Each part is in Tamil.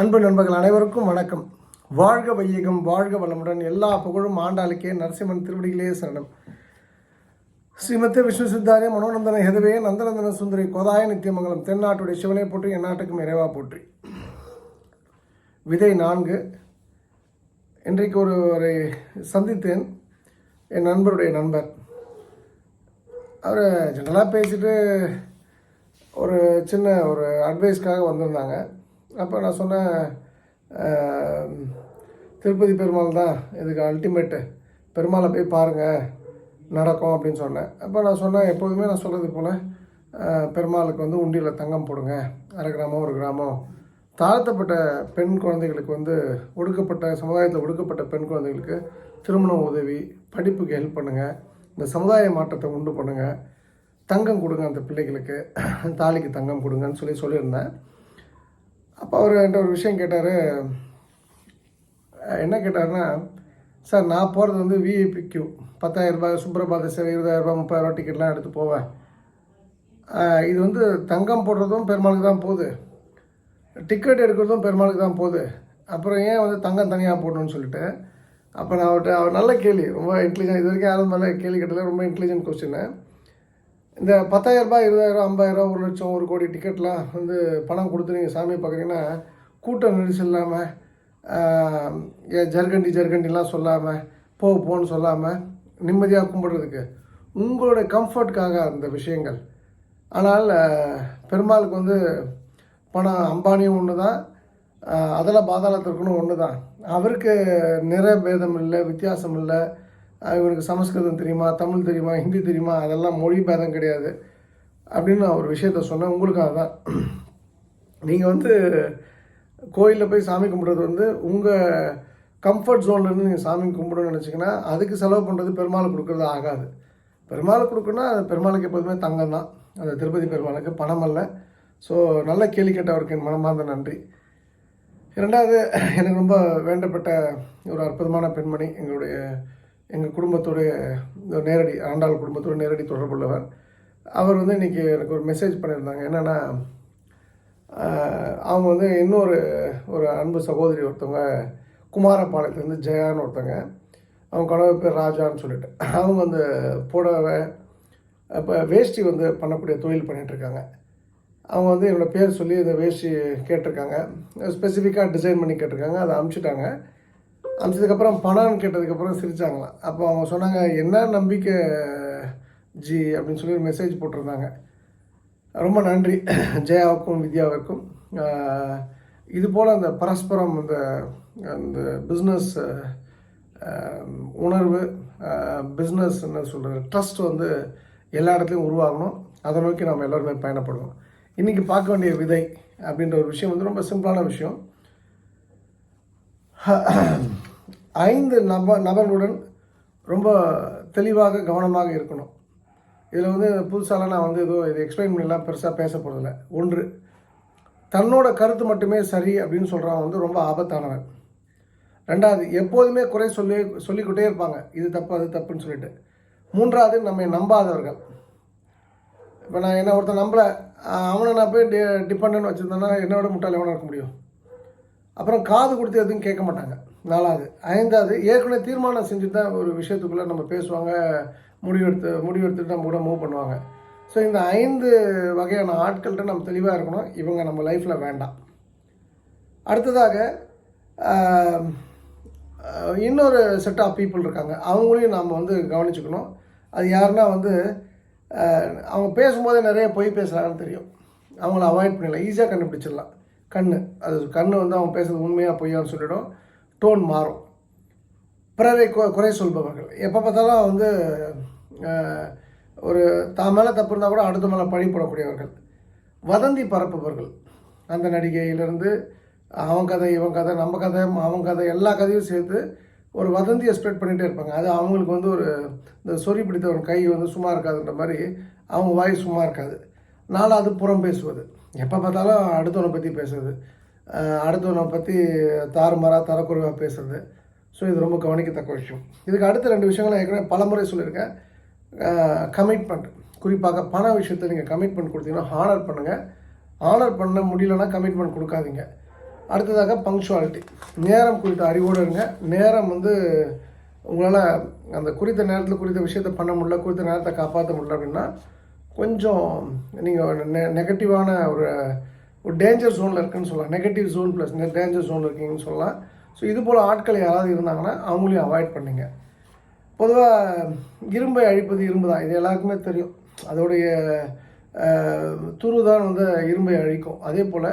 அன்பு நண்பர்கள் அனைவருக்கும் வணக்கம். வாழ்க வையகம் வாழ்க வளமுடன் எல்லா புகழும் ஆண்டாளுக்கே நரசிம்மன் திருவடிகளே சரணம். ஸ்ரீமத்தே விஷ்ணு சித்தாரிய மனோநந்தன ஹெதவே நந்தநந்தன சுந்தரி கோதாய நித்தியமங்கலம் தென்னாட்டுடைய சிவனை போற்றி என் நாட்டுக்கும் இறைவா போற்றி. விதை நான்கு. இன்றைக்கு ஒருவரை சந்தித்தேன். என் நண்பருடைய நண்பர். அவர் ஜென்ரலாக பேசிட்டு ஒரு சின்ன ஒரு அட்வைஸ்க்காக வந்திருந்தாங்க. அப்போ நான் சொன்னேன் திருப்பதி பெருமாள் தான் இதுக்கு அல்டிமேட்டு பெருமாளை போய் பாருங்கள் நடக்கும் அப்படின்னு சொன்னேன். அப்போ நான் சொன்னேன் எப்போதுமே நான் சொல்கிறது போல் பெருமாளுக்கு வந்து உண்டியில் தங்கம் போடுங்க. அரை கிராமம் ஒரு கிராமம் தாழ்த்தப்பட்ட பெண் குழந்தைகளுக்கு வந்து ஒடுக்கப்பட்ட சமுதாயத்தில் ஒடுக்கப்பட்ட பெண் குழந்தைகளுக்கு திருமணம் உதவி படிப்புக்கு ஹெல்ப் பண்ணுங்கள் இந்த சமுதாய மாற்றத்தை உண்டு பண்ணுங்கள் தங்கம் கொடுங்க அந்த பிள்ளைகளுக்கு. தாலிக்கு தங்கம் கொடுங்கன்னு சொல்லி சொல்லியிருந்தேன். அப்போ அவர் என்கிட்ட ஒரு விஷயம் கேட்டார். என்ன கேட்டாருன்னா சார் நான் போகிறது வந்து விஐபி கியூ பத்தாயிரம் ரூபாய் சுப்ரபாத சேவை இருபதாயிரரூபா முப்பதாயிரரூபா டிக்கெட்லாம் எடுத்து போவேன். இது வந்து தங்கம் போடுறதும் பெருமாளுக்கு தான் போகுது. டிக்கெட் எடுக்கிறதும் பெருமாளுக்கு தான் போகுது. அப்புறம் ஏன் வந்து தங்கம் தனியாக போடணும்னு சொல்லிட்டு அப்போ நான் அவர்கிட்ட அவர் நல்ல கேள்வி ரொம்ப இன்டெலிஜென்ட் இது வரைக்கும் யாரும் நல்ல கேள்வி கேட்டதில்ல ரொம்ப இன்டெலிஜென்ட் கொஸ்டின்னு இந்த பத்தாயிரரூபா இருபதாயிரம் ஐம்பதாயிரம் ஒரு லட்சம் ஒரு கோடி டிக்கெட்லாம் வந்து பணம் கொடுத்து நீங்கள் சாமி பார்க்குறீங்கன்னா கூட்டம் நெரிசல் இல்லாமல் ஜர்கண்டி ஜர்கண்டிலாம் சொல்லாமல் போ போன்னு சொல்லாமல் நிம்மதியாக கும்பிட்றதுக்கு உங்களுடைய கம்ஃபர்ட்காக அந்த விஷயங்கள். ஆனால் பெருமாளுக்கு வந்து பணம் அம்பானியும் ஒன்று தான் அதில் பாதாளத்திற்குன்னு ஒன்று தான் அவருக்கு நிற பேதம் இல்லை வித்தியாசம் இல்லை. இவனுக்கு சமஸ்கிருதம் தெரியுமா தமிழ் தெரியுமா ஹிந்தி தெரியுமா அதெல்லாம் மொழி பேதம் கிடையாது. அப்படின்னு நான் ஒரு விஷயத்த சொன்னேன். உங்களுக்காக தான் நீங்கள் வந்து கோயிலில் போய் சாமி கும்பிட்றது வந்து உங்கள் கம்ஃபர்ட் ஜோன்லேருந்து நீங்கள் சாமி கும்பிடணும்னு நினச்சிங்கன்னா அதுக்கு செலவு பண்ணுறது பெருமாள் கொடுக்குறது ஆகாது. பெருமாள் கொடுக்குன்னா அது பெருமாளுக்கு எப்போதுமே தங்கம் தான். அந்த திருப்பதி பெருமாளுக்கு பணம் அல்ல. ஸோ நல்ல கேள்வி கேட்டவருக்கு என் மனமார்ந்த நன்றி. இரண்டாவது எனக்கு ரொம்ப வேண்டப்பட்ட ஒரு அற்புதமான பெண்மணி எங்களுடைய எங்கள் குடும்பத்துடைய இந்த நேரடி ஆண்டாள் குடும்பத்தோட நேரடி தொடர்புள்ளவர். அவர் வந்து இன்றைக்கி எனக்கு ஒரு மெசேஜ் பண்ணியிருந்தாங்க. என்னென்னா அவங்க வந்து இன்னொரு ஒரு அன்பு சகோதரி ஒருத்தவங்க குமாரபாளையத்துலேருந்து ஜெயான்னு ஒருத்தவங்க. அவங்க கணவர் பேர் ராஜான்னு சொல்லிட்டு. அவங்க வந்து புடவை இப்போ வேஷ்டி வந்து பண்ணக்கூடிய தொழில் பண்ணிகிட்ருக்காங்க அவங்க வந்து என்னோடய பேர் சொல்லி இந்த வேஷ்டி கேட்டிருக்காங்க. ஸ்பெசிஃபிக்காக டிசைன் பண்ணி கேட்டிருக்காங்க. அதை அமுச்சிட்டாங்க. அமிச்சதுக்கப்புறம் பணம்னு கேட்டதுக்கப்புறம் சிரித்தாங்களாம் அப்போ அவங்க சொன்னாங்க என்ன நம்பிக்கை ஜி? அப்படின்னு சொல்லி ஒரு மெசேஜ் போட்டிருந்தாங்க. ரொம்ப நன்றி ஜெயாவுக்கும் வித்யாவுக்கும் இது போல் அந்த பரஸ்பரம் அந்த அந்த பிஸ்னஸ் உணர்வு பிஸ்னஸ் என்ன சொல்கிறது ட்ரஸ்ட் வந்து எல்லா இடத்துலையும் உருவாகணும். அதை நோக்கி நம்ம எல்லாருமே பயணப்படுவோம். இன்றைக்கி பார்க்க வேண்டிய விதை அப்படின்ற ஒரு விஷயம் வந்து ரொம்ப சிம்பிளான விஷயம். ஐந்து நப நபர்களுடன் ரொம்ப தெளிவாக கவனமாக இருக்கணும். இதில் வந்து புதுசாலாம் நான் வந்து எதுவும் இது எக்ஸ்பிளைன் பண்ணலாம் பெருசாக பேச போகிறதில்ல ஒன்று தன்னோட கருத்து மட்டுமே சரி அப்படின்னு சொல்கிறவன் வந்து ரொம்ப ஆபத்தானவன். ரெண்டாவது எப்போதுமே குறை சொல்லி சொல்லிக்கிட்டே இருப்பாங்க. இது தப்பு அது தப்புன்னு சொல்லிட்டு. மூன்றாவது நம்மை நம்பாதவர்கள். இப்போ நான் என்ன ஒருத்தன் நம்பல அவனை நான் போய் டி டிபெண்டன் வச்சுருந்தேன்னா என்னோட முட்டாள் எவனாக இருக்க முடியும்? அப்புறம் காது கொடுத்து எதுவும் கேட்க மாட்டாங்க. நாலாவது ஐந்தாவது ஏற்கனவே தீர்மானம் செஞ்சுட்டு தான் ஒரு விஷயத்துக்குள்ளே நம்ம பேசுவாங்க முடிவெடுத்து முடிவெடுத்துட்டு நம்ம கூட மூவ் பண்ணுவாங்க. ஸோ இந்த ஐந்து வகையான ஆட்கள்கிட்ட நம்ம தெளிவாக இருக்கணும். இவங்க நம்ம லைஃப்பில் வேண்டாம். அடுத்ததாக இன்னொரு செட் ஆஃப் பீப்புள் இருக்காங்க. அவங்களையும் நாம் வந்து கவனிச்சுக்கணும். அது யாருன்னா வந்து அவங்க பேசும்போதே நிறைய பொய் பேசுகிறாங்கன்னு தெரியும். அவங்கள அவாய்ட் பண்ணிடலாம். ஈஸியாக கண்டுபிடிச்சிடலாம். கண் அது கண் வந்து அவங்க பேசுறது உண்மையாக பொய்யான்னு சொல்லிவிடும் டோன் மாறும். பிறரை குறை சொல்பவர்கள். எப்போ பார்த்தாலும் வந்து ஒரு தான் மேலே தப்பு இருந்தால் கூட அடுத்த மேலே பழி போடக்கூடியவர்கள். வதந்தி பரப்புபவர்கள். அந்த நடிகையிலேருந்து அவன் கதை இவன் கதை நம்ம கதை அவன் கதை எல்லா கதையும் சேர்த்து ஒரு வதந்தியை ஸ்ப்ரெட் பண்ணிகிட்டே இருப்பாங்க. அது அவங்களுக்கு வந்து ஒரு இந்த சொறி பிடித்தவன் கை வந்து சும்மா இருக்காதுன்ற மாதிரி அவங்க வாய் சும்மா இருக்காது. நாலாவது புறம் பேசுவது. எப்போ பார்த்தாலும் அடுத்தவனை பற்றி பேசுறது. அடுத்தவனை பற்றி தாறுமாறாக தரக்குறைவாக பேசுறது. ஸோ இது ரொம்ப கவனிக்கத்தக்க விஷயம். இதுக்கு அடுத்த ரெண்டு விஷயங்களை ஏற்கனவே பலமுறை சொல்லியிருக்கேன். கமிட்மெண்ட் குறிப்பாக பண விஷயத்தில் நீங்கள் கமிட்மெண்ட் கொடுத்தீங்கன்னா ஹானர் பண்ணுங்கள் ஹானர் பண்ண முடியலன்னா கமிட்மெண்ட் கொடுக்காதீங்க. அடுத்ததாக பங்க்சுவாலிட்டி நேரம் குறித்த அறிவோடு இருங்க. நேரம் வந்து உங்களால் அந்த குறித்த நேரத்தில் குறித்த விஷயத்தை பண்ண முடியல குறித்த நேரத்தை காப்பாற்ற முடியல அப்படின்னா கொஞ்சம் நீங்கள் நெ நெகட்டிவான ஒரு ஒரு டேஞ்சர் ஜோனில் இருக்குன்னு சொல்லலாம். நெகட்டிவ் ஜோன் ப்ளஸ் டேஞ்சர் ஜோனில் இருக்கீங்கன்னு சொல்லலாம். ஸோ இது போல் ஆட்கள் யாராவது இருந்தாங்கன்னா அவங்களையும் அவாய்ட் பண்ணுங்க. பொதுவாக இரும்பை அழிப்பது இரும்பு தான். இது எல்லாருக்குமே தெரியும். அதோடைய துரு தான் வந்து இரும்பை அழிக்கும். அதே போல்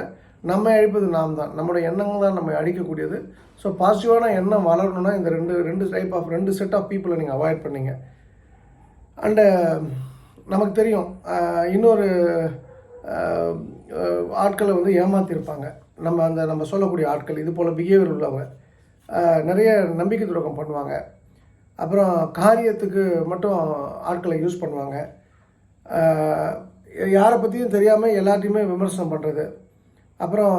நம்ம அழிப்பது நாம் தான். நம்மளுடைய எண்ணங்கள் தான் நம்ம அழிக்கக்கூடியது. ஸோ பாசிட்டிவான எண்ணம் வளரணும்னா இந்த ரெண்டு ரெண்டு டைப் ஆஃப் ரெண்டு செட் ஆஃப் பீப்புளை நீங்கள் அவாய்ட் பண்ணீங்க. அண்டு நமக்கு தெரியும் இன்னொரு ஆட்களை வந்து ஏமாத்திருப்பாங்க. நம்ம அந்த நம்ம சொல்லக்கூடிய ஆட்கள் இது போல் பிஹேவியர் உள்ளவங்க. நிறைய நம்பிக்கை துரோகம் பண்ணுவாங்க. அப்புறம் காரியத்துக்கு மட்டும் ஆட்களை யூஸ் பண்ணுவாங்க. யாரை பற்றியும் தெரியாமல் எல்லாத்தையுமே விமர்சனம் பண்ணுறது அப்புறம்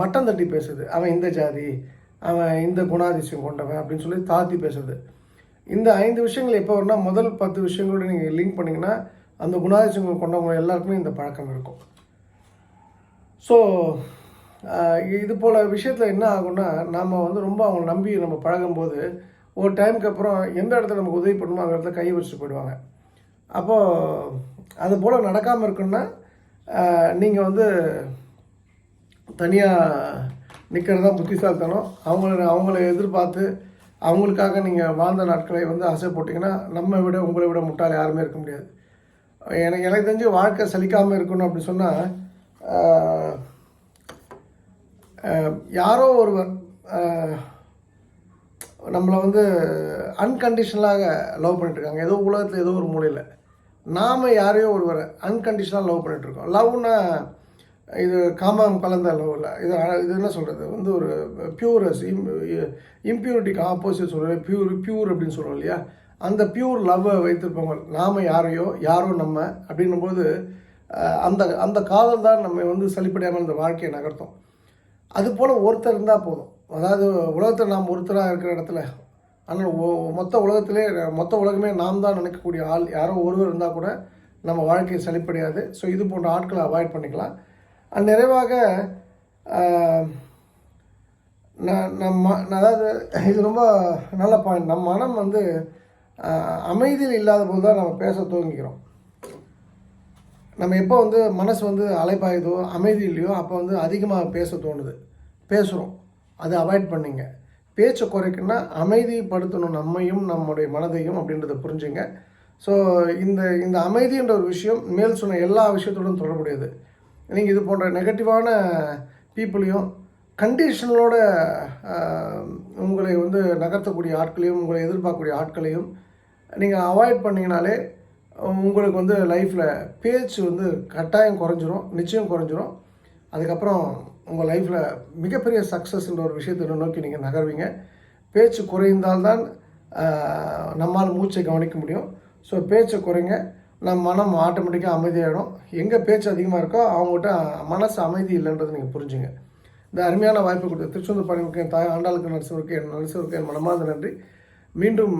மட்டம் தட்டி பேசுது. அவன் இந்த ஜாதி அவன் இந்த குணாதிசயம் கொண்டவன் அப்படின்னு சொல்லி தாழ்த்தி பேசுறது இந்த ஐந்து விஷயங்கள் எப்போ வரும்னா முதல் பத்து விஷயங்களோட நீங்கள் லிங்க் பண்ணிங்கன்னா அந்த குணாதிசயங்கள் கொண்டவங்க எல்லாருக்குமே இந்த பழக்கம் இருக்கும். ஸோ இது போல் விஷயத்தில் என்ன ஆகும்னா நாம் வந்து ரொம்ப அவங்கள நம்பி நம்ம பழகும்போது ஒரு டைமுக்கு அப்புறம் எந்த இடத்துல நமக்கு உதவி பண்ணுமோ அந்த இடத்துல கை வச்சுட்டு போயிடுவாங்க. அப்போது அது போல் நடக்காமல் இருக்குன்னா நீங்கள் வந்து தனியாக நிற்கிறது தான் புத்திசாலித்தனம். அவங்கள அவங்கள எதிர்பார்த்து அவங்களுக்காக நீங்கள் வாழ்ந்த நாட்களை வந்து அசை போட்டிங்கன்னா நம்ம விட உங்களை விட முட்டாள் யாருமே இருக்க முடியாது. எனக்கு எனக்கு தெரிஞ்சு வாழ்க்கை சலிக்காமல் இருக்கணும் அப்படின்னு சொன்னால் யாரோ ஒருவர் நம்மளை வந்து அன்கண்டிஷனலாக லவ் பண்ணிட்டுருக்காங்க. ஏதோ உலகத்தில் ஏதோ ஒரு மூலையில். நாம் யாரையோ ஒருவரை அன்கண்டிஷனலாக லவ் பண்ணிகிட்ருக்கோம் லவ்னா இது காமம் கலந்த லவ் இல்லை. இது இது என்ன சொல்கிறது வந்து ஒரு பியூரஸ் இம்பியூரிட்டிக்கு ஆப்போசிட் சொல்கிறது பியூர் பியூர் அப்படின்னு சொல்கிறோம் இல்லையா? அந்த பியூர் லவ்வை வைத்திருப்பவங்க நாம் யாரையோ யாரோ நம்ம அப்படின்னும் போது அந்த அந்த காதல் தான் நம்ம வந்து சலிப்படையாமல் இந்த வாழ்க்கையை நகர்த்தும். அது போல் ஒருத்தர் இருந்தால் போதும். அதாவது உலகத்தில் நாம் ஒருத்தராக இருக்கிற இடத்துல ஆனால் மொத்த உலகத்திலே மொத்த உலகமே நாம் தான் நினைக்கக்கூடிய ஆள் யாரோ ஒருவர் இருந்தால் கூட நம்ம வாழ்க்கையை சளிப்படையாது ஸோ இது போன்ற ஆட்களை அவாய்ட் பண்ணிக்கலாம். அண்ட் நிறைவாக நம்ம அதாவது இது ரொம்ப நல்ல பாயிண்ட் நம் மனம் வந்து அமைதியில் இல்லாத போது தான் நம்ம பேச துவங்கிக்கிறோம் நம்ம எப்போ வந்து மனசு வந்து அலைப்பாயுதோ அமைதி இல்லையோ அப்போ வந்து அதிகமாக பேச தோணுது. பேசுகிறோம் அதை அவாய்ட் பண்ணிங்க. பேச்சை குறைக்குன்னா அமைதிப்படுத்தணும். நம்மையும் நம்முடைய மனதையும் அப்படின்றத புரிஞ்சுங்க. ஸோ இந்த இந்த அமைதின்ற ஒரு விஷயம் மேல் சொன்ன எல்லா விஷயத்தோடும் தொடர்புடையது. நீங்கள் இது போன்ற நெகட்டிவான பீப்புளையும் கண்டிஷனலோட உங்களை வந்து நகர்த்தக்கூடிய ஆட்களையும் உங்களை எதிர்பார்க்கக்கூடிய ஆட்களையும் நீங்கள் அவாய்ட் பண்ணிங்கனாலே உங்களுக்கு வந்து லைஃப்பில் பேச்சு வந்து கட்டாயம் குறைஞ்சிரும் நிச்சயம் குறைஞ்சிரும். அதுக்கப்புறம் உங்கள் லைஃப்பில் மிகப்பெரிய சக்ஸஸ்ன்ற ஒரு விஷயத்தை நோக்கி நீங்கள் நகர்வீங்க. பேச்சு குறைந்தால்தான் நம்மால் மூச்சை கவனிக்க முடியும். ஸோ பேச்சை குறைங்க. நம் மனம் ஆட்டோமேட்டிக்காக அமைதியாகிடும் எங்கே பேச்சு அதிகமாக இருக்கோ அவங்ககிட்ட மனசு அமைதி இல்லைன்றதை நீங்கள் புரிஞ்சுங்க. இந்த அருமையான வாய்ப்பு கொடுத்த திருச்செந்தூர் பணிமுக்கு என் தாய் ஆண்டாளுக்கு நரசிவருக்கு என் நரசிவருக்கு என் மனமார்ந்த நன்றி. மீண்டும்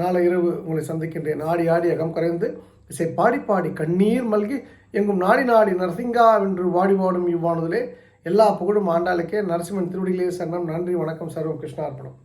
நாளை இரவு உங்களை சந்திக்கின்றேன். ஆடி ஆடி அகம் கரைந்து இசை பாடி பாடி கண்ணீர் மல்கி எங்கும் நாடி நாடி நரசிங்கா என்று வாடி வாடும் இவ்வானதிலே எல்லா புகழும் ஆண்டாளுக்கே. நரசிம்மன் திருவடிகளே சரணம். நன்றி வணக்கம். சர்வம் கிருஷ்ணார்ப்பணம்